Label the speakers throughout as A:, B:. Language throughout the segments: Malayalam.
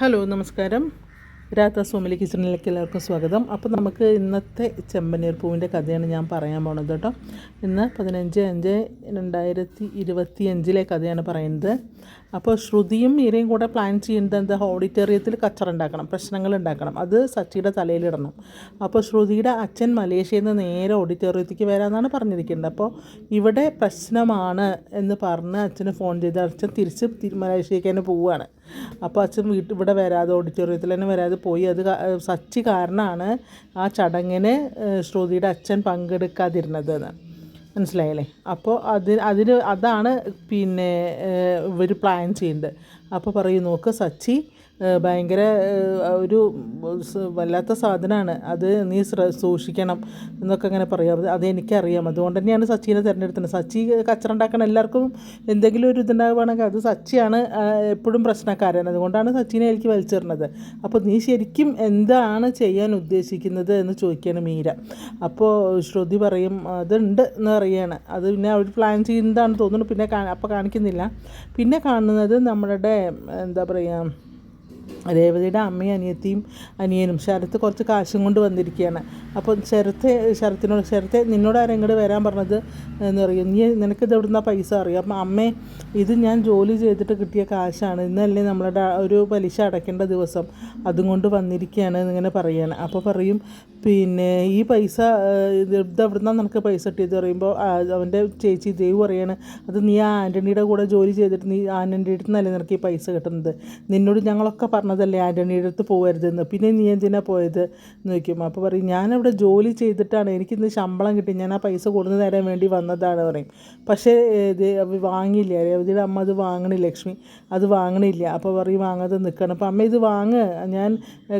A: ഹലോ നമസ്കാരം. രാത്ര സോമിലി കിച്ചണിലേക്ക് എല്ലാവർക്കും സ്വാഗതം. അപ്പോൾ നമുക്ക് ഇന്നത്തെ ചെമ്പനീർ പൂവിന്റെ കഥയാണ് ഞാൻ പറയാൻ പോണത് കേട്ടോ. ഇന്ന് പതിനഞ്ച് അഞ്ച് രണ്ടായിരത്തി ഇരുപത്തി അഞ്ചിലെ കഥയാണ് പറയുന്നത്. അപ്പോൾ ശ്രുതിയും മീരയും കൂടെ പ്ലാൻ ചെയ്യുന്നത് എന്താ? ഓഡിറ്റോറിയത്തിൽ കച്ചറ ഉണ്ടാക്കണം പ്രശ്നങ്ങൾ ഉണ്ടാക്കണം. അത് സച്ചിയുടെ തലയിലിടണം അപ്പോൾ ശ്രുതിയുടെ അച്ഛൻ മലേഷ്യയിൽ നിന്ന് നേരെ ഓഡിറ്റോറിയത്തിലേക്ക് വരാമെന്നാണ് പറഞ്ഞിരിക്കുന്നത്. അപ്പോൾ ഇവിടെ പ്രശ്നമാണ് എന്ന് പറഞ്ഞ് അച്ഛന് ഫോൺ ചെയ്ത് അച്ഛൻ തിരിച്ച് മലേഷ്യയിലേക്ക് തന്നെ പോവുകയാണ്. അപ്പോൾ അച്ഛൻ വീട്ടിൽ ഇവിടെ വരാതെ ഓഡിറ്റോറിയത്തിൽ തന്നെ വരാതെ പോയി. അത് സച്ചി കാരണമാണ് ആ ചടങ്ങിന് ശ്രുതിയുടെ അച്ഛൻ പങ്കെടുക്കാതിരുന്നത് എന്ന്. മനസ്സിലായില്ലേ? അപ്പോൾ അതിന് അതിന് അതാണ് പിന്നെ ഇവർ പ്ലാൻ ചെയ്യുന്നത് അപ്പോൾ പറയും നോക്ക് സച്ചി ഭയങ്കര ഒരു വല്ലാത്ത സാധനമാണ് അത് നീ സൂക്ഷിക്കണം എന്നൊക്കെ അങ്ങനെ പറയാം അത് അതെനിക്കറിയാം അതുകൊണ്ട് തന്നെയാണ് സച്ചിനെ തിരഞ്ഞെടുത്തത്. സച്ചി കച്ചറ ഉണ്ടാക്കണം എല്ലാവർക്കും എന്തെങ്കിലും ഒരു ഇതുണ്ടാവുകയാണെങ്കിൽ അത് സച്ചിയാണ് എപ്പോഴും പ്രശ്നക്കാരൻ. അതുകൊണ്ടാണ് സച്ചിനെ എനിക്ക് വലിച്ചെറിഞ്ഞത് അപ്പോൾ നീ ശരിക്കും എന്താണ് ചെയ്യാൻ ഉദ്ദേശിക്കുന്നത് എന്ന് ചോദിക്കുകയാണ് മീര. അപ്പോൾ ശ്രുതി പറയും അതുണ്ട് എന്ന് പറയുകയാണ്. അത് പിന്നെ അവർ പ്ലാൻ ചെയ്യുന്നതാണ് തോന്നുന്നു. പിന്നെ അപ്പോൾ കാണിക്കുന്നില്ല. പിന്നെ കാണുന്നത് നമ്മളുടെ എന്താ പറയുക രേവതിയുടെ അമ്മയും അനിയത്തിയും അനിയനും ശരത്ത് കുറച്ച് കാശും കൊണ്ട് വന്നിരിക്കുകയാണ്. അപ്പോൾ ശരത്ത് ശരത്തിനോട് ശരത്തെ നിന്നോട് ആരും വരാൻ പറഞ്ഞത്? എന്ന് പറയും. നീ നിനക്ക് നിനക്കിത് എവിടുന്ന പൈസ? അറിയാം. അപ്പം അമ്മേ ഇത് ഞാൻ ജോലി ചെയ്തിട്ട് കിട്ടിയ കാശാണ്. ഇന്നല്ലേ നമ്മളുടെ ഒരു പലിശ അടയ്ക്കേണ്ട ദിവസം. അതും കൊണ്ട് വന്നിരിക്കുകയാണ് എന്നിങ്ങനെ പറയുകയാണ് അപ്പോൾ പറയും പിന്നെ ഈ പൈസ ഇത് എവിടുന്ന നിനക്ക് പൈസ കിട്ടിയത്? പറയുമ്പോൾ അവന്റെ ചേച്ചി ദേവ് പറയാണ് അത് നീ ആ ആന്റണിയുടെ കൂടെ ജോലി ചെയ്തിട്ട് നീ ആന്റണിയുടെ അടുത്ത് നിനക്ക് ഈ പൈസ കിട്ടുന്നത്? നിന്നോട് ഞങ്ങളൊക്കെ പറഞ്ഞതല്ലേ ആന്റണിയുടെ അടുത്ത് പോകരുതെന്ന് പിന്നെ നീ എന്തിനാ പോയത്? എന്ന് ചോദിക്കും അപ്പോൾ പറയും ഞാനവിടെ ജോലി ചെയ്തിട്ടാണ്. എനിക്കിന്ന് ശമ്പളം കിട്ടി. ഞാൻ ആ പൈസ കൊടുന്ന് തരാൻ വേണ്ടി വന്നതാണ് പറയും. പക്ഷേ ഇത് വാങ്ങിയില്ല? രേവതിയുടെ അമ്മ അത് വാങ്ങണില്ല ലക്ഷ്മി അത് വാങ്ങണില്ല. അപ്പോൾ പറയും വാങ്ങാതെ നിൽക്കണം അപ്പോൾ അമ്മ ഇത് വാങ്ങ്. ഞാൻ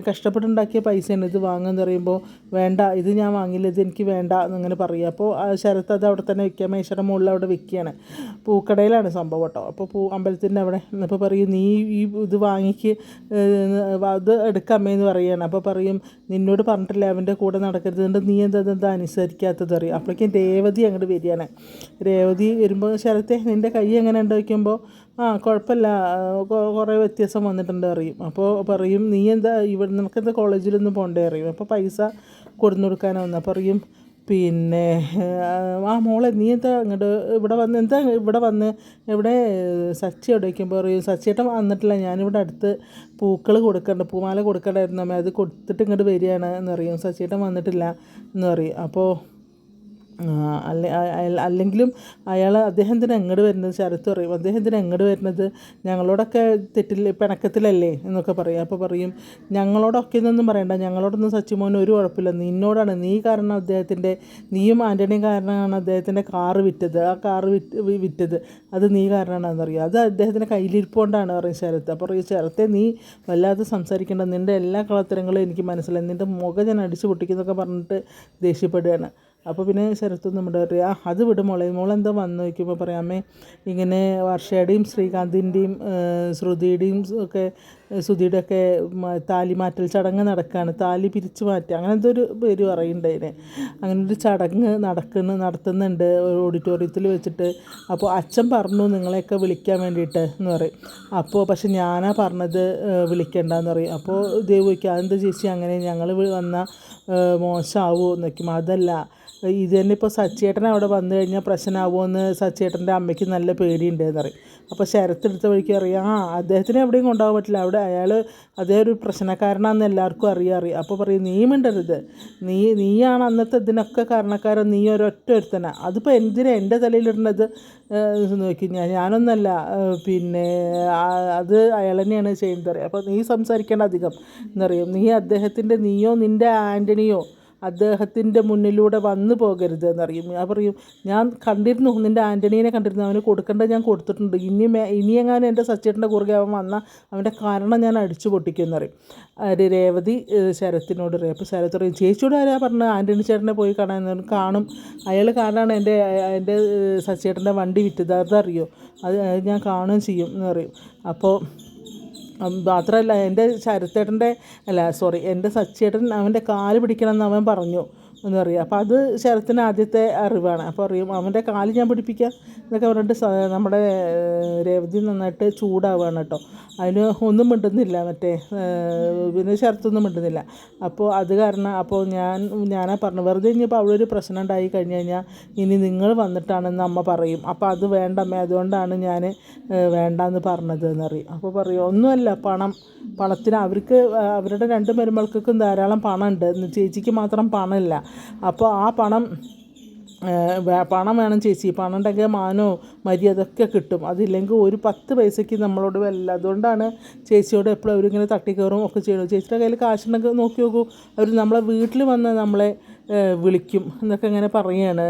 A: കഷ്ടപ്പെട്ടുണ്ടാക്കിയ പൈസയാണ് ഇത് വാങ്ങുമെന്ന് പറയുമ്പോൾ വേണ്ട ഇത് ഞാൻ വാങ്ങില്ല ഇത് എനിക്ക് വേണ്ട എന്നിങ്ങനെ പറയും. അപ്പോൾ ശരത്ത് അത് അവിടെ തന്നെ വെക്കുക. മേശയുടെ മുകളിൽ അവിടെ വെക്കുകയാണ്. പൂക്കടയിലാണ് സംഭവം കേട്ടോ. അപ്പോൾ പൂ അമ്പലത്തിന്റെ അവിടെ. അപ്പോൾ പറയും നീ ഈ ഇത് വാങ്ങിക്ക് അത് എടുക്കമ്മേന്ന് പറയുകയാണ് അപ്പോൾ പറയും നിന്നോട് പറഞ്ഞിട്ടില്ല അവന്റെ കൂടെ നടക്കരുത്. എന്നിട്ട് നീ എന്താ എന്താ അനുസരിക്കാത്തത്? അറിയും അപ്പോഴേക്കും രേവതി അങ്ങോട്ട് വരികയാണ്. രേവതി വരുമ്പോൾ ശരത്തെ നിന്റെ കൈ എങ്ങനെ ഉണ്ട്? വയ്ക്കുമ്പോൾ ആ കുഴപ്പമില്ല കുറേ വ്യത്യാസം വന്നിട്ടുണ്ട്. അറിയും അപ്പോൾ പറയും നീ എന്താ ഇവിടെ നിനക്കെന്താ കോളേജിലൊന്നും പോകണ്ടേ അറിയും അപ്പോൾ പൈസ കൊടുന്നു കൊടുക്കാനാവുന്ന പറയും പിന്നെ ആ മോളെ നീ എന്താ ഇങ്ങോട്ട് ഇവിടെ വന്ന് എന്താ ഇവിടെ വന്ന് ഇവിടെ സച്ചി എവിടേക്കുമ്പോൾ പറയും. സച്ചിയേട്ടൻ വന്നിട്ടില്ല. ഞാനിവിടെ അടുത്ത് പൂക്കൾ കൊടുക്കണ്ട പൂമാല കൊടുക്കണ്ടായിരുന്നു അമ്മ. അത് കൊടുത്തിട്ട് ഇങ്ങോട്ട് വരികയാണ് എന്ന് പറയും സച്ചിയേട്ടൻ വന്നിട്ടില്ല എന്ന് പറയും. അപ്പോൾ അല്ല അല്ലെങ്കിലും അയാൾ അദ്ദേഹത്തിന് എങ്ങോട്ട് വരുന്നത്? ശരത്ത് പറയും അദ്ദേഹത്തിന് എങ്ങോട്ട് വരുന്നത്? ഞങ്ങളോടൊക്കെ തെറ്റിൽ പിണക്കത്തിലല്ലേ? എന്നൊക്കെ പറയും. അപ്പോൾ പറയും ഞങ്ങളോടൊക്കെ എന്നൊന്നും പറയണ്ട. ഞങ്ങളോടൊന്നും സച്ചിമോൻ ഒരു കുഴപ്പമില്ല. നിന്നോടാണ് നീ കാരണം അദ്ദേഹത്തിന്റെ നീയും ആന്റണിയും കാരണമാണ് അദ്ദേഹത്തിന്റെ കാറ് വിറ്റത്. ആ കാറ് വിറ്റ് വിറ്റത്. അത് നീ കാരണമാണെന്ന് അറിയാം അത് അദ്ദേഹത്തിന്റെ കയ്യിലിരിപ്പോണ്ടാണ് പറയും ശരത്ത്. അപ്പോൾ പറയും ശരത്തെ നീ വല്ലാതെ സംസാരിക്കേണ്ട. നിന്റെ എല്ലാ കളത്തരങ്ങളും എനിക്ക് മനസ്സിലായി. നിന്റെ മുഖം ഞാൻ അടിച്ചു പൊട്ടിക്കുന്നൊക്കെ പറഞ്ഞിട്ട് ദേഷ്യപ്പെടുകയാണ്. അപ്പോൾ പിന്നെ ശരത്തും നമ്മുടെ പറയാ "ആ, അത് വിടും മോളെ മോളെന്താ വന്ന് നോക്കുമ്പോൾ പറയാമേ ഇങ്ങനെ വർഷയുടെയും ശ്രീകാന്തിന്റെയും ശ്രുതിയുടെയും ഒക്കെ ശ്രുതിയുടെ ഒക്കെ താലി മാറ്റൽ ചടങ്ങ് നടക്കുകയാണ് താലി പിരിച്ചു മാറ്റുക അങ്ങനത്തെ ഒരു പേര് പറയുന്നുണ്ടതിന് അങ്ങനെ ഒരു ചടങ്ങ് നടക്കുന്ന നടത്തുന്നുണ്ട്. ഓഡിറ്റോറിയത്തിൽ വെച്ചിട്ട്. അപ്പോൾ അച്ഛൻ പറഞ്ഞു നിങ്ങളെയൊക്കെ വിളിക്കാൻ വേണ്ടിയിട്ട് എന്ന് പറയും. അപ്പോൾ പക്ഷെ ഞാനാ പറഞ്ഞത് വിളിക്കേണ്ടെന്ന് പറയും. അപ്പോൾ ദൈവിക്കുക അതെന്താ ചേച്ചി അങ്ങനെ? ഞങ്ങൾ വന്നാൽ മോശമാവുമോ എന്ന് വയ്ക്കും അതല്ല. ഇത് തന്നെ ഇപ്പോൾ സച്ചേട്ടൻ അവിടെ വന്നു കഴിഞ്ഞാൽ പ്രശ്നമാവുമെന്ന് സച്ചേട്ടന്റെ അമ്മയ്ക്ക് നല്ല പേടിയുണ്ട് എന്ന് പറയും. അപ്പോൾ ശരത്തെടുത്ത വഴിക്ക് അറിയാം ആ അദ്ദേഹത്തിന് എവിടെയും കൊണ്ടുപോകാൻ പറ്റില്ല. അവിടെ അയാൾ അതേ ഒരു പ്രശ്നക്കാരനാണെന്ന് എല്ലാവർക്കും അറിയാം അറിയാം. അപ്പോൾ പറയും നീ മിണ്ടരുത്. നീ നീയാണ് അന്നത്തെ ഇതിനൊക്കെ കാരണക്കാരൻ. നീ ഒരൊറ്റ ഒരുത്തന. അതിപ്പോൾ എന്തിനാ എന്റെ തലയിലിടുന്നത്? നോക്കി. ഞാൻ ഞാനൊന്നല്ല. പിന്നെ അത് അയാൾ തന്നെയാണ് ചെയ്യുന്നത്. അറിയാം അപ്പോൾ നീ സംസാരിക്കേണ്ട അധികം. എന്നറിയും. നീ അദ്ദേഹത്തിന്റെ നീയോ നിന്റെ ആന്റണിയോ അദ്ദേഹത്തിന്റെ മുന്നിലൂടെ വന്നു പോകരുത് എന്നറിയും. ഞാൻ പറയും ഞാൻ കണ്ടിരുന്നു നിന്റെ ആന്റണീനെ കണ്ടിരുന്നു. അവന് കൊടുക്കേണ്ടത് ഞാൻ കൊടുത്തിട്ടുണ്ട്. ഇനി ഇനി എങ്ങാനും എന്റെ സച്ചേട്ടന്റെ കുറുകെ അവൻ വന്നാൽ അവന്റെ കാരണം ഞാൻ അടിച്ചു പൊട്ടിക്കുമെന്നറിയും ഒരു രേവതി ശരത്തിനോട് റേപ്പ് ശരത്ത് പറയും ചേച്ചിയോട് ആരാ പറഞ്ഞത്? ആന്റണി ചേട്ടനെ പോയി കാണാൻ കാണും. അയാൾ കാണാണ് എന്റെ എന്റെ സച്ചേട്ടന്റെ വണ്ടി വിറ്റത്. അതറിയോ? അത് ഞാൻ കാണുകയും ചെയ്യും എന്നറിയും അപ്പോൾ മാത്രമല്ല എന്റെ ശരത്തേട്ടന്റെ അല്ല സോറി എന്റെ സച്ചേട്ടൻ അവന്റെ കാൽ പിടിക്കണം എന്ന് അവൻ പറഞ്ഞു. എന്ന് പറയും. അപ്പോൾ അത് ശരത്തിന് ആദ്യത്തെ അറിവാണ്. അപ്പോൾ അറിയും അവന്റെ കാൽ ഞാൻ പിടിപ്പിക്കാം. എന്നൊക്കെ പറഞ്ഞിട്ട് നമ്മുടെ രേവതി നന്നായിട്ട് ചൂടാവുകയാണ് കേട്ടോ. അതിന് ഒന്നും മിണ്ടുന്നില്ല മറ്റേ പിന്നെ ശരത്തൊന്നും മിണ്ടുന്നില്ല. അപ്പോൾ അത് കാരണം അപ്പോൾ ഞാൻ ഞാനാ പറഞ്ഞു വെറുതെ ഇനിയിപ്പോൾ അവിടെ ഒരു പ്രശ്നം ഉണ്ടായി കഴിഞ്ഞ് കഴിഞ്ഞാൽ ഇനി നിങ്ങൾ വന്നിട്ടാണെന്ന് അമ്മ പറയും. അപ്പോൾ അത് വേണ്ടമ്മേ അതുകൊണ്ടാണ് ഞാൻ വേണ്ടാന്ന് പറഞ്ഞത് എന്നറിയും അപ്പോൾ പറയും ഒന്നുമല്ല പണം പണത്തിന് അവർക്ക് അവരുടെ രണ്ട് മരുമക്കൾക്കും ധാരാളം പണമുണ്ട്. ചേച്ചിക്ക് മാത്രം പണമില്ല. അപ്പോൾ ആ പണം പണം വേണം ചേച്ചി. പണം ഉണ്ടെങ്കിൽ മാനോ മര്യാദക്കെ കിട്ടും. അതില്ലെങ്കിൽ ഒരു പത്ത് പൈസയ്ക്ക് നമ്മളോട് വല്ല അതുകൊണ്ടാണ് ചേച്ചിയോട് എപ്പോഴും അവരിങ്ങനെ തട്ടിക്കയറും ഒക്കെ ചെയ്യണം ചേച്ചിയുടെ കയ്യിൽ കാശുണ്ടെങ്കിൽ നോക്കി നോക്കൂ. അവർ നമ്മളെ വീട്ടിൽ വന്ന് നമ്മളെ വിളിക്കും എന്നൊക്കെ ഇങ്ങനെ പറയുകയാണ്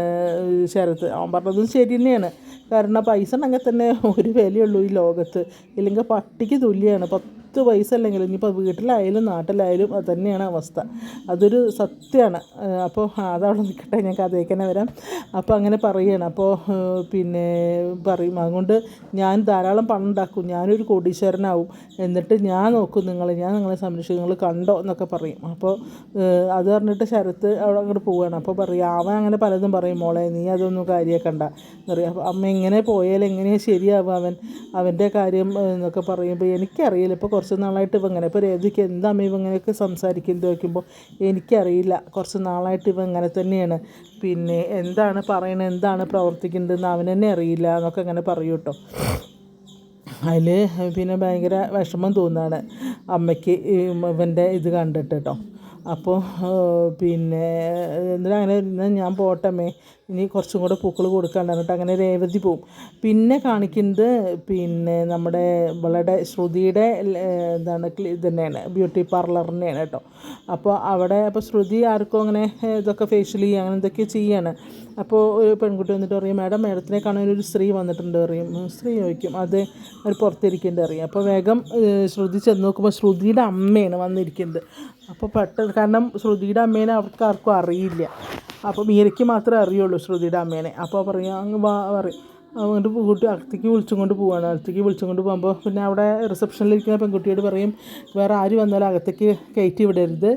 A: ശരത്ത് അവൻ പറഞ്ഞതും ശരി തന്നെയാണ്. കാരണം പൈസ ഉണ്ടെങ്കിൽ തന്നെ ഒരു വിലയുള്ളൂ ഈ ലോകത്ത്. ഇല്ലെങ്കിൽ പട്ടിക്ക് തുല്യമാണ് പത്ത് പൈസ അല്ലെങ്കിൽ ഇനിയിപ്പോൾ വീട്ടിലായാലും നാട്ടിലായാലും അത് തന്നെയാണ് അവസ്ഥ. അതൊരു സത്യമാണ് അപ്പോൾ അതവിടെ നിൽക്കട്ടെ ഞാൻ കഥയ്ക്ക് തന്നെ വരാം. അപ്പോൾ അങ്ങനെ പറയുകയാണ് അപ്പോൾ പിന്നെ പറയും. അതുകൊണ്ട് ഞാൻ ധാരാളം പണം ഉണ്ടാക്കും. ഞാനൊരു കോടീശ്വരനാവും. എന്നിട്ട് ഞാൻ നോക്കും നിങ്ങളെ ഞാൻ നിങ്ങളെ സംരക്ഷിക്കും. നിങ്ങൾ കണ്ടോ എന്നൊക്കെ പറയും. അപ്പോൾ അത് പറഞ്ഞിട്ട് ശരത്ത് അവിടെ അങ്ങോട്ട് പോവുകയാണ് അപ്പോൾ പറയും അവൻ അങ്ങനെ പലതും പറയും മോളെ. നീ അതൊന്നും കാര്യമാക്കണ്ട പറയും. അപ്പോൾ അമ്മ എങ്ങനെ പോയാൽ എങ്ങനെയാണ് ശരിയാവുക അവൻ? അവന്റെ കാര്യം എന്നൊക്കെ പറയുമ്പോൾ എനിക്കറിയില്ല. ഇപ്പോൾ കുറച്ച് നാളായിട്ട് ഇവ ഇങ്ങനെ ഇപ്പോൾ രേവതിക്ക് എന്താണ് ഇവ ഇങ്ങനെയൊക്കെ സംസാരിക്കുന്നത് വയ്ക്കുമ്പോൾ എനിക്കറിയില്ല. കുറച്ച് നാളായിട്ട് ഇവ ഇങ്ങനെ തന്നെയാണ്. പിന്നെ എന്താണ് പറയണത് എന്താണ് പ്രവർത്തിക്കുന്നതെന്ന് അവൻ തന്നെ അറിയില്ല എന്നൊക്കെ അങ്ങനെ പറയൂ കേട്ടോ. അതിൽ പിന്നെ ഭയങ്കര വിഷമം തോന്നുകയാണ് അമ്മയ്ക്ക് ഇവന്റെ ഇത് കണ്ടിട്ട് കേട്ടോ. അപ്പോൾ പിന്നെ എന്നിട്ട് അങ്ങനെ ഞാൻ പോട്ടമ്മേ ഇനി കുറച്ചും കൂടെ പൂക്കൾ കൊടുക്കാണ്ട് എന്നിട്ട് അങ്ങനെ രേവതി പോവും. പിന്നെ കാണിക്കുന്നത് പിന്നെ നമ്മുടെ വളരെ ശ്രുതിയുടെ എന്താണ് ഇത് തന്നെയാണ് ബ്യൂട്ടി പാർലർ തന്നെയാണ് കേട്ടോ. അപ്പോൾ അവിടെ അപ്പോൾ ശ്രുതി ആർക്കും അങ്ങനെ ഇതൊക്കെ ഫേഷ്യൽ ചെയ്യുക അങ്ങനെ എന്തൊക്കെ ചെയ്യാണ് അപ്പോൾ ഒരു പെൺകുട്ടി വന്നിട്ട് പറയും മാഡം മാഡത്തിനെ കാണാൻ ഒരു സ്ത്രീ വന്നിട്ടുണ്ട്. പറയും സ്ത്രീ? ചോദിക്കും. അത് അവർ പുറത്തിരിക്കേണ്ടത് അറിയാം അപ്പോൾ വേഗം ശ്രുതി ചെന്ന് നോക്കുമ്പോൾ ശ്രുതിയുടെ അമ്മയാണ് വന്നിരിക്കുന്നത്. അപ്പോൾ പെട്ടെന്ന് കാരണം ശ്രുതിയുടെ അമ്മേനെ അവർക്ക് ആർക്കും അറിയില്ല. അപ്പോൾ മീരയ്ക്ക് മാത്രമേ അറിയുള്ളൂ. ശ്രുതിയുടെ അമ്മേനെ. അപ്പോൾ പറയും അങ്ങ് വാ പറയും. അങ്ങോട്ട് കുട്ടി അകത്തേക്ക് വിളിച്ചും കൊണ്ട് പോവാണ്. അകത്തേക്ക് വിളിച്ചും കൊണ്ട് പോകുമ്പോൾ പിന്നെ അവിടെ റിസപ്ഷനിലിരിക്കുന്ന പെൺകുട്ടിയോട് പറയും വേറെ ആര് വന്നാലും അകത്തേക്ക് കയറ്റി വിടരുത്.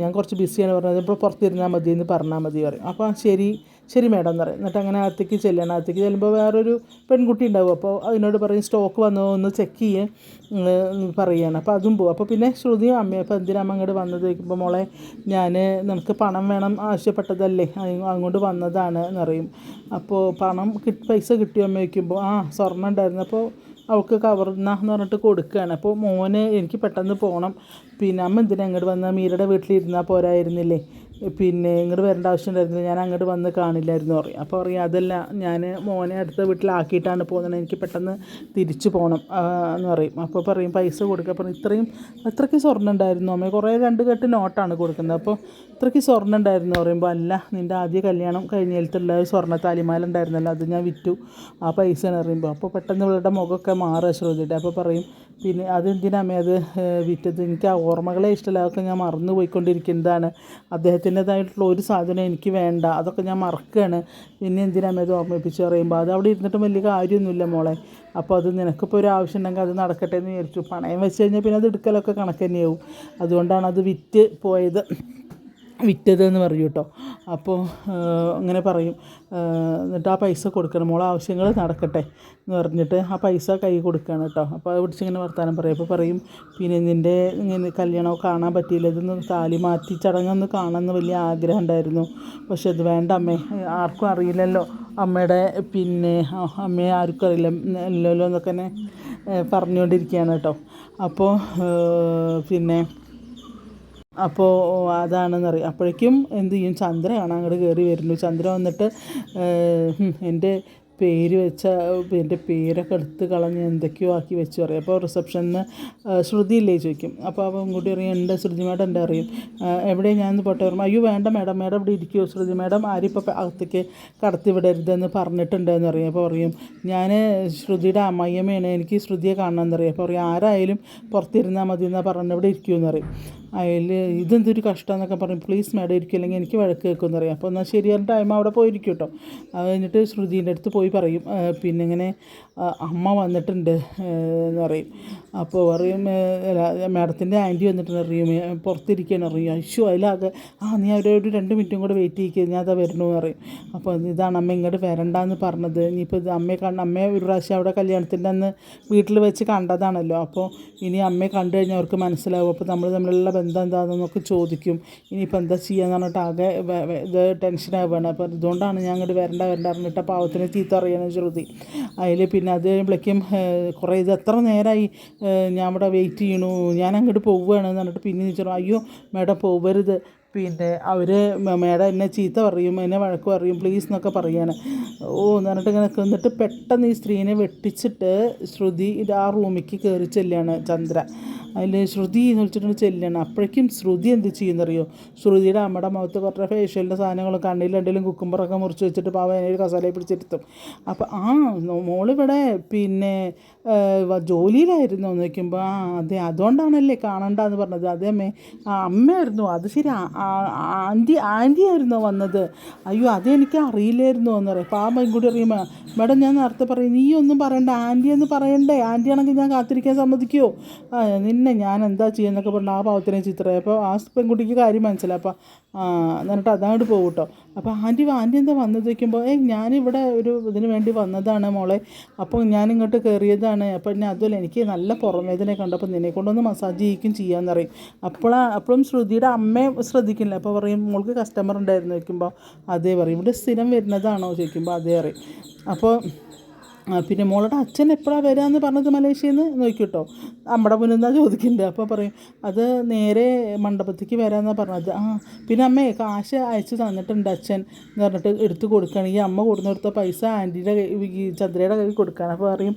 A: ഞാൻ കുറച്ച് ബിസിയാണ് പറഞ്ഞത്. ഇപ്പോൾ പുറത്തിരുന്നാൽ മതി എന്ന് പറഞ്ഞാൽ മതി പറയും. അപ്പോൾ ശരി. ശരി മേഡം എന്ന് പറയും എന്നിട്ട് അങ്ങനെ അകത്തേക്ക് ചെല്ലണം. അകത്തേക്ക് ചെല്ലുമ്പോൾ വേറൊരു പെൺകുട്ടി ഉണ്ടാവും. അപ്പോൾ അതിനോട് പറയും സ്റ്റോക്ക് വന്നോ? ഒന്ന് ചെക്ക് ചെയ്യേ. പറയുകയാണ് അപ്പോൾ അതും പോകും അപ്പോൾ പിന്നെ ശ്രുതി അമ്മയും അപ്പോൾ എന്തിനാ അമ്മ അങ്ങോട്ട് വന്നത്? ചോദിക്കുമ്പോൾ മോളെ ഞാൻ നമുക്ക് പണം വേണം ആവശ്യപ്പെട്ടതല്ലേ? അങ്ങോട്ട് വന്നതാണ് എന്ന് പറയും അപ്പോൾ പണം കിട്ടി പൈസ കിട്ടിയോ അമ്മ ചോദിക്കുമ്പോൾ ആ സ്വർണം ഉണ്ടായിരുന്നു. അപ്പോൾ അവൾക്ക് കവർന്ന എന്ന് പറഞ്ഞിട്ട് കൊടുക്കുകയാണ്. അപ്പോൾ മോനെ എനിക്ക് പെട്ടെന്ന് പോകണം പിന്നെ അമ്മ എന്തിനാ അങ്ങോട്ട് വന്നാൽ മീരയുടെ വീട്ടിലിരുന്നാൽ പോരായിരുന്നില്ലേ? പിന്നെ ഇങ്ങോട്ട് വരേണ്ട ആവശ്യം ഉണ്ടായിരുന്നില്ല ഞാൻ അങ്ങോട്ട് വന്ന് കാണില്ലായിരുന്നു പറയും. അപ്പോൾ പറയും അതല്ല ഞാൻ മോനെ അടുത്ത വീട്ടിലാക്കിയിട്ടാണ് പോകുന്നത്. എനിക്ക് പെട്ടെന്ന് തിരിച്ചു പോകണം എന്ന് പറയും. അപ്പോൾ പറയും പൈസ കൊടുക്കുക പറയും ഇത്രയും അത്രയ്ക്ക് സ്വർണം ഉണ്ടായിരുന്നു അമ്മ. കുറേ രണ്ട് കെട്ട് നോട്ടാണ് കൊടുക്കുന്നത്. അപ്പോൾ ഇത്രയ്ക്ക് സ്വർണം ഉണ്ടായിരുന്നു. പറയുമ്പോൾ അല്ല നിന്റെ ആദ്യ കല്യാണം കഴിഞ്ഞിട്ടുള്ള ഒരു സ്വർണ താലിമാല ഉണ്ടായിരുന്നല്ലോ. അത് ഞാൻ വിറ്റു. ആ പൈസ അറിയുമ്പോൾ അപ്പോൾ പെട്ടെന്ന് ഇവളുടെ മുഖമൊക്കെ മാറുക ശ്രദ്ധിച്ചിട്ട് അപ്പോൾ പറയും പിന്നെ അതെന്തിനാമേ അത് വിറ്റത്? എനിക്ക് ആ ഓർമ്മകളെ ഇഷ്ടമല്ല അതൊക്കെ ഞാൻ മറന്നു പോയിക്കൊണ്ടിരിക്കുന്നതാണ് അദ്ദേഹത്തിന്റെതായിട്ടുള്ള ഒരു സാധനം എനിക്ക് വേണ്ട. അതൊക്കെ ഞാൻ മറക്കുകയാണ് പിന്നെ എന്തിനാമേ അത് ഓർമ്മിപ്പിച്ച് പറയുമ്പോൾ? അത് അവിടെ ഇരുന്നിട്ട് വലിയ കാര്യമൊന്നുമില്ല മോളെ. അപ്പോൾ അത് നിനക്കിപ്പോൾ ഒരു ആവശ്യം ഉണ്ടെങ്കിൽ അത് നടക്കട്ടെ എന്ന് വിചാരിച്ചു. പണയം വെച്ച് കഴിഞ്ഞാൽ പിന്നെ അത് എടുക്കലൊക്കെ കണക്ക് തന്നെയാവും. അതുകൊണ്ടാണ് അത് വിറ്റ് പോയത്. വിറ്റത് എന്ന് പറയും കേട്ടോ. അപ്പോൾ അങ്ങനെ പറയും. എന്നിട്ട് ആ പൈസ കൊടുക്കണം. മോളെ ആവശ്യങ്ങൾ നടക്കട്ടെ എന്ന് പറഞ്ഞിട്ട് ആ പൈസ കൈ കൊടുക്കുകയാണ് കേട്ടോ. അപ്പോൾ അത് പിടിച്ചിങ്ങനെ വർത്താനം പറയും. അപ്പോൾ പറയും പിന്നെ നിന്റെ ഇങ്ങനെ കല്യാണം കാണാൻ പറ്റിയില്ല. ഇതൊന്ന് താലി മാറ്റി ചടങ്ങൊന്ന് കാണാമെന്ന് വലിയ ആഗ്രഹം ഉണ്ടായിരുന്നു. പക്ഷെ ഇത് വേണ്ട അമ്മേ. ആർക്കും അറിയില്ലല്ലോ. അമ്മയുടെ പിന്നെ അമ്മയെ ആർക്കും അറിയില്ല. ഇല്ലല്ലോ എന്നൊക്കെ തന്നെ പറഞ്ഞുകൊണ്ടിരിക്കുകയാണ് കേട്ടോ. അപ്പോൾ പിന്നെ അപ്പോൾ അതാണെന്ന് അറിയാം അപ്പോഴേക്കും എന്ത് ചെയ്യും? ചന്ദ്രയാണ് അങ്ങോട്ട് കയറി വരുന്നു ചന്ദ്ര വന്നിട്ട് എന്റെ പേര് വെച്ച എന്റെ പേരൊക്കെ എടുത്ത് കളഞ്ഞ് എന്തൊക്കെയോ ആക്കി വെച്ചു പറയും. അപ്പോൾ റിസപ്ഷനിൽ ശ്രുതിയില്ലേ ചോദിക്കും. അപ്പോൾ അവൻ ഇങ്ങോട്ട് അറിയാം എന്റെ ശ്രുതി മേഡം എന്റെ അറിയും എവിടെ? ഞാനൊന്ന് പോട്ടെ പറയുമ്പോൾ അയ്യോ വേണ്ട മേഡം. മേഡം ഇവിടെ ഇരിക്കുമോ ശ്രുതി മേഡം ആരും ഇപ്പോൾ അകത്തേക്ക് കടത്തി വിടരുതെന്ന് പറഞ്ഞിട്ടുണ്ടെന്ന് പറയും. അപ്പോൾ പറയും ഞാൻ ശ്രുതിയുടെ അമ്മയമ്മയാണ് എനിക്ക് ശ്രുതിയെ കാണണമെന്ന് പറയും. അപ്പോൾ പറയും ആരായാലും പുറത്തിരുന്നാൽ മതി എന്നാൽ പറഞ്ഞ് ഇവിടെ ഇരിക്കുമെന്ന് പറയും. അതിൽ ഇതെന്തൊരു കഷ്ടമെന്നൊക്കെ പറഞ്ഞു. പ്ലീസ് മാഡം ഇരിക്കില്ലെങ്കിൽ എനിക്ക് വഴക്ക് കേൾക്കുമെന്ന് അറിയാം അപ്പോൾ എന്നാൽ ശരി പറഞ്ഞ ടൈം അവിടെ പോയിരിക്കും കേട്ടോ അത് കഴിഞ്ഞിട്ട് ശ്രുതിന്റെ അടുത്ത് പോയി പറയും. പിന്നെ ഇങ്ങനെ അമ്മ വന്നിട്ടുണ്ട് എന്ന് പറയും. അപ്പോൾ പറയും മാഡത്തിന്റെ ആന്റി വന്നിട്ടുണ്ട് അറിയും പുറത്തിരിക്കുകയാണ് അറിയും അയ്യോ അതിലാകെ ആ നീ അവരോട് രണ്ട് മിനിറ്റും കൂടെ വെയിറ്റ് ചെയ്യിക്കുക ഞാൻ അതാ വരണു എന്ന് പറയും. അപ്പോൾ ഇതാണ് അമ്മ ഇങ്ങോട്ട് വരണ്ടെന്ന് പറഞ്ഞത്. ഇനിയിപ്പോൾ ഇത് അമ്മയെ കണ്ട് അമ്മയെ ഒരു പ്രാവശ്യം അവിടെ കല്യാണത്തിന്റെ അന്ന് വീട്ടിൽ വെച്ച് കണ്ടതാണല്ലോ. അപ്പോൾ ഇനി അമ്മയെ കണ്ടു കഴിഞ്ഞാൽ അവർക്ക് മനസ്സിലാവും. അപ്പോൾ നമ്മൾ തമ്മിലുള്ള ബന്ധം എന്താണെന്നൊക്കെ ചോദിക്കും. ഇനിയിപ്പോൾ എന്താ ചെയ്യാന്ന് പറഞ്ഞിട്ട് ആകെ ഇത് ടെൻഷനാവുകയാണ് അപ്പോൾ ഇതുകൊണ്ടാണ് ഞാൻ അങ്ങോട്ട് വരണ്ട വരണ്ട പറഞ്ഞിട്ട് പാവത്തിന് ചീത്ത അറിയണം ശ്രുതി. അതിൽ പിന്നെ അത് കഴിയുമ്പോഴേക്കും കുറേ ഇത് എത്ര നേരമായി ഞാൻ ഇവിടെ വെയിറ്റ് ചെയ്യണു. ഞാൻ അങ്ങോട്ട് പോവുകയാണ് എന്ന് പറഞ്ഞിട്ട് പിന്നെ ചോദിച്ചു അയ്യോ മേഡം പോവരുത്. പിന്നെ അവർ മേഡം എന്നെ ചീത്ത പറയും എന്നെ വഴക്ക് പറയും പ്ലീസ് എന്നൊക്കെ പറയാണ്. ഓ എന്ന് പറഞ്ഞിട്ട് ഇങ്ങനെ നിന്നിട്ട് പെട്ടെന്ന് ഈ സ്ത്രീനെ വെട്ടിച്ചിട്ട് ശ്രുതി ആ റൂമിലേക്ക് കയറി ചെല്ലുകയാണ് ചന്ദ്ര. അതിൽ ശ്രുതി എന്ന് വിളിച്ചിട്ട് ചെല്ലുകയാണ് അപ്പോഴേക്കും ശ്രുതി എന്ത് ചെയ്യുന്നറിയോ? ശ്രുതിയുടെ അമ്മയുടെ മുഖത്ത് കുറേ ഫേഷ്യലിന്റെ സാധനങ്ങളും കണ്ണിൽ എന്തെങ്കിലും കുക്കുമ്പറൊക്കെ മുറിച്ച് വെച്ചിട്ട് പാവ ഒരു കസാലയിൽ പിടിച്ചിരുത്തും. അപ്പോൾ ആ മോളിവിടെ പിന്നെ ജോലിയിലായിരുന്നു എന്ന് വയ്ക്കുമ്പോൾ ആ അതെ അതുകൊണ്ടാണല്ലേ കാണണ്ടെന്ന് പറഞ്ഞത്. അതേ അമ്മേ ആ അമ്മയായിരുന്നു. അത് ശരി ആന്റി ആന്റി ആയിരുന്നോ വന്നത്. അയ്യോ അതെനിക്ക് അറിയില്ലായിരുന്നു എന്ന് പറയും. പാമ്പം കൂടി അറിയുമ്പോൾ മേഡം ഞാൻ നേരത്തെ പറയും നീ ഒന്നും പറയണ്ട ആന്റി എന്ന് പറയണ്ടേ? ആന്റി ആണെങ്കിൽ ഞാൻ കാത്തിരിക്കാൻ സമ്മതിക്കുമോ നിന്നെ ഞാൻ എന്താ ചെയ്യുന്നൊക്കെ പറഞ്ഞു ആ പാവത്തിനെ ചിത്രം അപ്പോൾ ആ പെൺകുട്ടിക്ക് കാര്യം മനസ്സിലായി അപ്പോൾ എന്നിട്ട് അതങ്ങോട്ട് പോകും കേട്ടോ അപ്പോൾ ആന്റി ആന്റി എന്താ വന്നത് വയ്ക്കുമ്പോൾ ഏ ഞാനിവിടെ ഒരു ഇതിന് വേണ്ടി വന്നതാണ് മോളെ. അപ്പോൾ ഞാനിങ്ങോട്ട് കയറിയതാണ്. അപ്പോൾ ഞാൻ അതുമല്ല എനിക്ക് നല്ല പുറം ഉണ്ട്. കണ്ടപ്പോൾ നിന്നെ കൊണ്ടൊന്ന് മസാജ് ചെയ്യിക്കും ചെയ്യാമെന്ന് പറയും. അപ്പോഴാ ശ്രുതിയുടെ അമ്മയെ ശ്രദ്ധിക്കില്ല. അപ്പോൾ പറയും മോൾക്ക് കസ്റ്റമർ ഉണ്ടായിരുന്നു. ചോദിക്കുമ്പോൾ അതേ പറയും. ഇവിടെ സ്ഥിരം വരുന്നതാണോ? ചോദിക്കുമ്പോൾ അതേ പറയും. അപ്പോൾ പിന്നെ മോളുടെ അച്ഛൻ എപ്പോഴാണ് വരാമെന്ന് പറഞ്ഞത് മലേഷ്യയിൽ നിന്ന് നോക്കിട്ടോ. നമ്മുടെ മുന്നിൽ നിന്നാണ് ചോദിക്കുന്നുണ്ട് അപ്പോൾ പറയും അത് നേരെ മണ്ഡപത്തേക്ക് വരാമെന്നാണ് പറഞ്ഞത്. ആ പിന്നെ അമ്മേ കാശ് അയച്ച് തന്നിട്ടുണ്ട് അച്ഛൻ എന്ന് പറഞ്ഞിട്ട് എടുത്ത് കൊടുക്കുകയാണ്. ഈ അമ്മ കൊടുന്നു കൊടുത്ത പൈസ ആന്റിയുടെ ചന്ദ്രയുടെ കയ്യിൽ കൊടുക്കുകയാണ്. അപ്പോൾ പറയും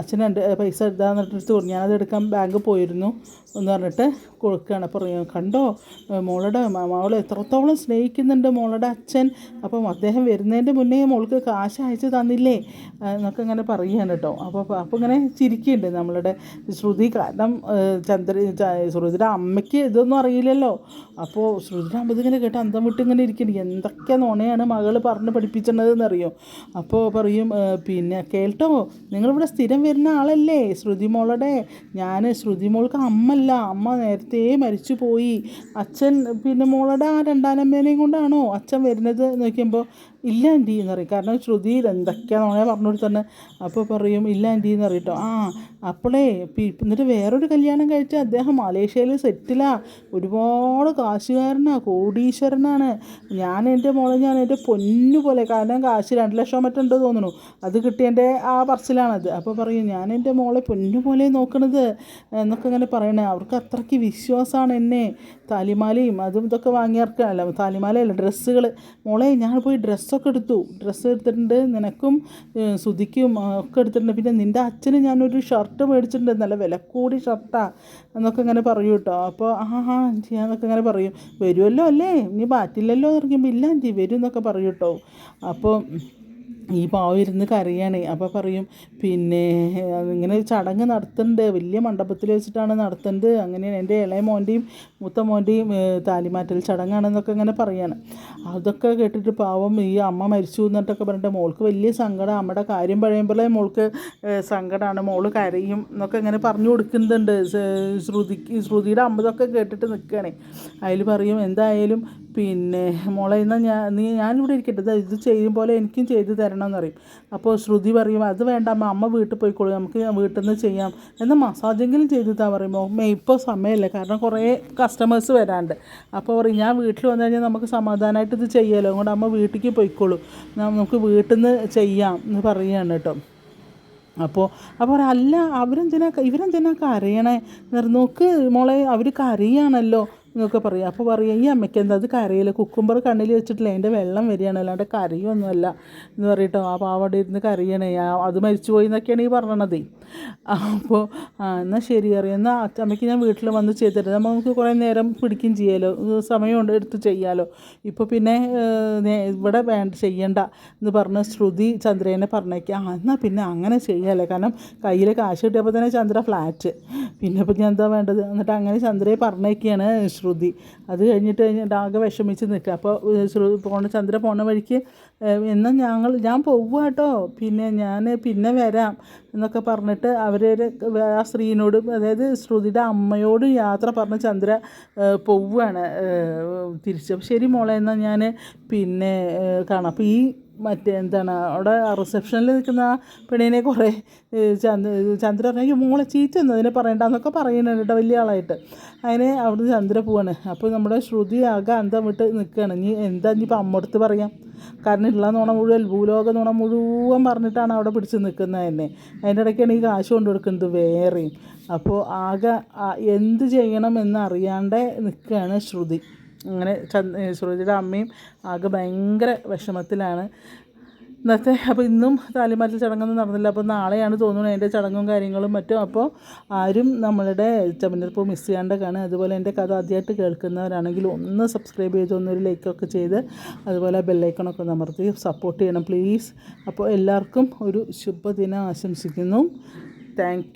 A: അച്ഛൻ രണ്ട് പൈസ എടുത്താന്നിട്ട് എടുത്ത് കൊടുക്കും ഞാനത് എടുക്കാൻ ബാങ്ക് പോയിരുന്നു എന്ന് പറഞ്ഞിട്ട് കൊടുക്കുകയാണ്. അപ്പോൾ കണ്ടോ മോളുടെ മോളെ എത്രത്തോളം സ്നേഹിക്കുന്നുണ്ട് മോളുടെ അച്ഛൻ. അപ്പം അദ്ദേഹം വരുന്നതിന്റെ മുന്നേ മോൾക്ക് കാശ് അയച്ചു തന്നില്ലേ എന്നൊക്കെ ഇങ്ങനെ പറയുകയാണ് കേട്ടോ. അപ്പോൾ അപ്പോൾ ഇങ്ങനെ ചിരിക്കുന്നുണ്ട് നമ്മളുടെ ശ്രുതി. കാരണം ചന്ദ്ര ശ്രുതിയുടെ അമ്മയ്ക്ക് ഇതൊന്നും അറിയില്ലല്ലോ. അപ്പോൾ ശ്രുതിയുടെ അമ്മ ഇതിങ്ങനെ കേട്ട് അന്തം വിട്ട് ഇങ്ങനെ ഇരിക്കുന്നു എന്തൊക്കെ നുണയാണ് മകൾ പറഞ്ഞ് പഠിപ്പിച്ചിട്ടുള്ളതെന്നറിയോ അപ്പോൾ പറയും പിന്നെ കേട്ടോ നിങ്ങളിവിടെ സ്ഥിരം വരുന്ന ആളല്ലേ ശ്രുതി മോളുടെ? ഞാൻ ശ്രുതി മോൾക്ക് അമ്മല്ല അമ്മ നേരത്തെ മരിച്ചു പോയി അച്ഛൻ പിന്നെ മോളുടെ ആ രണ്ടാനമ്മേനെയും കൊണ്ടാണോ അച്ഛൻ വരുന്നത് നോക്കിയപ്പോൾ ഇല്ല ആന്റി എന്ന് പറയും. കാരണം ശ്രുതി എന്തൊക്കെയാണോ പറഞ്ഞു തന്നെ അപ്പോൾ പറയും ഇല്ല ആന്റി എന്ന് പറയും ട്ടോ. ആ അപ്പോളേ എന്നിട്ട് വേറൊരു കല്യാണം കഴിച്ച അദ്ദേഹം മലേഷ്യയിൽ സെറ്റിലാ. ഒരുപാട് കാശുകാരനാണ് കോടീശ്വരനാണ്. ഞാൻ എന്റെ മോളെ ഞാൻ എന്റെ പൊന്നു പോലെ കാരണം കാശ് രണ്ട് ലക്ഷം മറ്റുണ്ട് തോന്നുന്നു. അത് കിട്ടിയതിന്റെ ആ പറച്ചിലാണത്. അപ്പോൾ പറയും ഞാൻ എന്റെ മോളെ പൊന്നു പോലെ നോക്കണത് എന്നൊക്കെ അങ്ങനെ പറയണേ. അവർക്ക് അത്രയ്ക്ക് വിശ്വാസമാണ് എന്നെ താലിമാലയും അതും ഇതൊക്കെ വാങ്ങിയവർക്കല്ല താലിമാലയല്ല ഡ്രസ്സുകൾ മോളെ ഞാൻ പോയി ഡ്രസ്സൊക്കെ എടുത്തു. ഡ്രസ്സ് എടുത്തിട്ടുണ്ട് നിനക്കും സുധിക്കും ഒക്കെ എടുത്തിട്ടുണ്ട്. പിന്നെ നിന്റെ അച്ഛന് ഞാനൊരു ഷർട്ട് മേടിച്ചിട്ടുണ്ട്. നല്ല വില കൂടി ഷർട്ടാ എന്നൊക്കെ ഇങ്ങനെ പറയൂ കേട്ടോ. അപ്പോൾ ആ ഹാ എന്നൊക്കെ ഇങ്ങനെ പറയും. വരുമല്ലോ അല്ലേ? ഇനി മാറ്റില്ലല്ലോ എന്ന് പറയുമ്പോൾ ഇല്ല ആന്റി വരും എന്നൊക്കെ പറയൂ കേട്ടോ. അപ്പോൾ ഈ പാവം ഇരുന്ന് കരയാണ് അപ്പോൾ പറയും പിന്നെ ഇങ്ങനെ ചടങ്ങ് നടത്തുന്നുണ്ട് വലിയ മണ്ഡപത്തിൽ വെച്ചിട്ടാണ് നടത്തുന്നത് അങ്ങനെ എന്റെ ഇളയ മോന്റെയും മൂത്ത മോന്റെയും താലിമാറ്റൽ ചടങ്ങാണെന്നൊക്കെ ഇങ്ങനെ പറയാണ്. അതൊക്കെ കേട്ടിട്ട് പാവം ഈ അമ്മ മരിച്ചു എന്നിട്ടൊക്കെ പറഞ്ഞിട്ട് മോൾക്ക് വലിയ സങ്കടം. അമ്മയുടെ കാര്യം പറയുമ്പോഴേ മോൾക്ക് സങ്കടമാണ് മോൾ കരയും എന്നൊക്കെ ഇങ്ങനെ പറഞ്ഞു കൊടുക്കുന്നുണ്ട്. ശ്രുതിക്ക് ശ്രുതിയുടെ അമ്മതൊക്കെ കേട്ടിട്ട് നിൽക്കുകയാണ് അതിൽ പറയും എന്തായാലും പിന്നെ മോളെ എന്നാൽ ഞാൻ നീ ഞാനിവിടെ ഇരിക്കട്ടെ. ഇത് ചെയ്യും പോലെ എനിക്കും ചെയ്ത് തരണം എന്ന് പറയും. അപ്പോൾ ശ്രുതി പറയും അത് വേണ്ട അമ്മ അമ്മ വീട്ടിൽ പോയിക്കോളൂ. നമുക്ക് വീട്ടിൽ നിന്ന് ചെയ്യാം. എന്നാൽ മസാജെങ്കിലും ചെയ്ത് താ പറയുമ്പോൾ മേ ഇപ്പോൾ സമയമില്ല. കാരണം കുറേ കസ്റ്റമേഴ്സ് വരാണ്ട്. അപ്പോൾ പറയും ഞാൻ വീട്ടിൽ വന്നു കഴിഞ്ഞാൽ നമുക്ക് സമാധാനമായിട്ട് ഇത് ചെയ്യാമല്ലോ അതുകൊണ്ട് അമ്മ വീട്ടിലേക്ക് പോയിക്കോളൂ. നമുക്ക് വീട്ടിൽ നിന്ന് ചെയ്യാം. എന്ന് പറയുകയാണ് കേട്ടോ. അപ്പോൾ അപ്പോൾ അല്ല അവരെന്തിനാ ഇവരെന്തിനാ കരയണേ? നോക്ക് മോളെ അവർ കരയാണല്ലോ. എന്നൊക്കെ പറയും. അപ്പോൾ പറയും ഈ അമ്മയ്ക്ക് എന്താ? അത് കറിയില്ല കുക്കുംബർ കണ്ണിൽ വെച്ചിട്ടില്ല? അതിന്റെ വെള്ളം വരികയാണ്. അല്ലാണ്ട് കരയൊന്നുമല്ല. എന്ന് പറയട്ടോ ആ പാവടെ ഇരുന്ന് കരയണേ. ആ അത് മരിച്ചു പോയി എന്നൊക്കെയാണ് ഈ പറഞ്ഞത്. അപ്പോൾ ആ എന്നാൽ ശരി അറിയാം എന്നാൽ അമ്മയ്ക്ക് ഞാൻ വീട്ടിൽ വന്ന് ചെയ്തിട്ട് നമുക്ക് കുറേ നേരം പിടിക്കുകയും ചെയ്യാലോ. സമയമുണ്ട് എടുത്ത് ചെയ്യാലോ. ഇപ്പോൾ പിന്നെ ഇവിടെ വേണ്ട ചെയ്യണ്ട. എന്ന് പറഞ്ഞ് ശ്രുതി ചന്ദ്രേനെ പറഞ്ഞേക്കാം. ആ എന്നാൽ പിന്നെ അങ്ങനെ ചെയ്യാമല്ലോ കാരണം കയ്യിൽ കാശ് കിട്ടിയപ്പോൾ തന്നെ ചന്ദ്ര ഫ്ലാറ്റ്. പിന്നെ ഇപ്പം ഞാൻ എന്താ വേണ്ടത്? എന്നിട്ട് അങ്ങനെ ചന്ദ്രയെ പറഞ്ഞേക്കാണ് ശ്രുതി. അത് കഴിഞ്ഞിട്ട് കഴിഞ്ഞിട്ട് ആകെ വിഷമിച്ച് നിൽക്കുക. അപ്പോൾ ശ്രുതി പോണ ചന്ദ്ര പോണ വഴിക്ക് എന്നാൽ ഞങ്ങൾ ഞാൻ പോവുക കേട്ടോ പിന്നെ ഞാൻ പിന്നെ വരാം എന്നൊക്കെ പറഞ്ഞിട്ട് അവർ ആ സ്ത്രീനോട് അതായത് ശ്രുതിയുടെ അമ്മയോട് യാത്ര പറഞ്ഞ് ചന്ദ്ര പോവുകയാണ് തിരിച്ച്. ശരി മോളെ എന്നാൽ ഞാൻ പിന്നെ കാണാം. അപ്പോൾ ഈ മറ്റേ എന്താണ് അവിടെ റിസപ്ഷനിൽ നിൽക്കുന്ന പെണ്ണിനെ കുറേ ചന്ദ്ര ചന്ദ്ര പറഞ്ഞു "അയ്യോ, മോളെ ചീത്ത ഒന്നും അതിനെ പറയണ്ടെന്നൊക്കെ പറയുന്നുണ്ട് കേട്ടോ വലിയ ആളായിട്ട്. അതിനെ അവിടുന്ന് ചന്ദ്ര പോവാണ്. അപ്പോൾ നമ്മുടെ ശ്രുതി ആകെ അന്തം വിട്ട് നിൽക്കുകയാണ് നീ എന്താ ഇനിയിപ്പോൾ അമ്മടുത്ത് പറയാം. കാരണം ഉള്ള നുണ മുഴുവൻ ഭൂലോക നുണ മുഴുവൻ പറഞ്ഞിട്ടാണ് അവിടെ പിടിച്ച് നിൽക്കുന്നത് തന്നെ അതിന്റെ ഇടയ്ക്കാണ് ഈ കാശ് കൊണ്ടു കൊടുക്കുന്നത് വേറെയും. അപ്പോൾ ആകെ എന്ത് ചെയ്യണം എന്നറിയാണ്ട് നിൽക്കുകയാണ് ശ്രുതി. അങ്ങനെ ചന്ദ് അമ്മയും ആകെ ഭയങ്കര വിഷമത്തിലാണ്. ഇന്നത്തെ അപ്പോൾ ഇന്നും താലിമാറ്റൽ ചടങ്ങൊന്നും നടന്നില്ല. അപ്പോൾ നാളെയാണ് തോന്നുന്നത് അതിന്റെ ചടങ്ങും കാര്യങ്ങളും മറ്റും. അപ്പോൾ ആരും നമ്മളുടെ ചെമ്മനീർപ്പൂ മിസ് ചെയ്യാണ്ട് കാണുക അതുപോലെ എന്റെ കഥ ആദ്യമായിട്ട് കേൾക്കുന്നവരാണെങ്കിൽ ഒന്ന് സബ്സ്ക്രൈബ് ചെയ്ത് ഒന്നൊരു ലൈക്കൊക്കെ ചെയ്ത് അതുപോലെ ബെല്ലൈക്കണൊക്കെ അമർത്തി സപ്പോർട്ട് ചെയ്യണം പ്ലീസ് അപ്പോൾ എല്ലാവർക്കും ഒരു ശുഭദിനം ആശംസിക്കുന്നു. താങ്ക്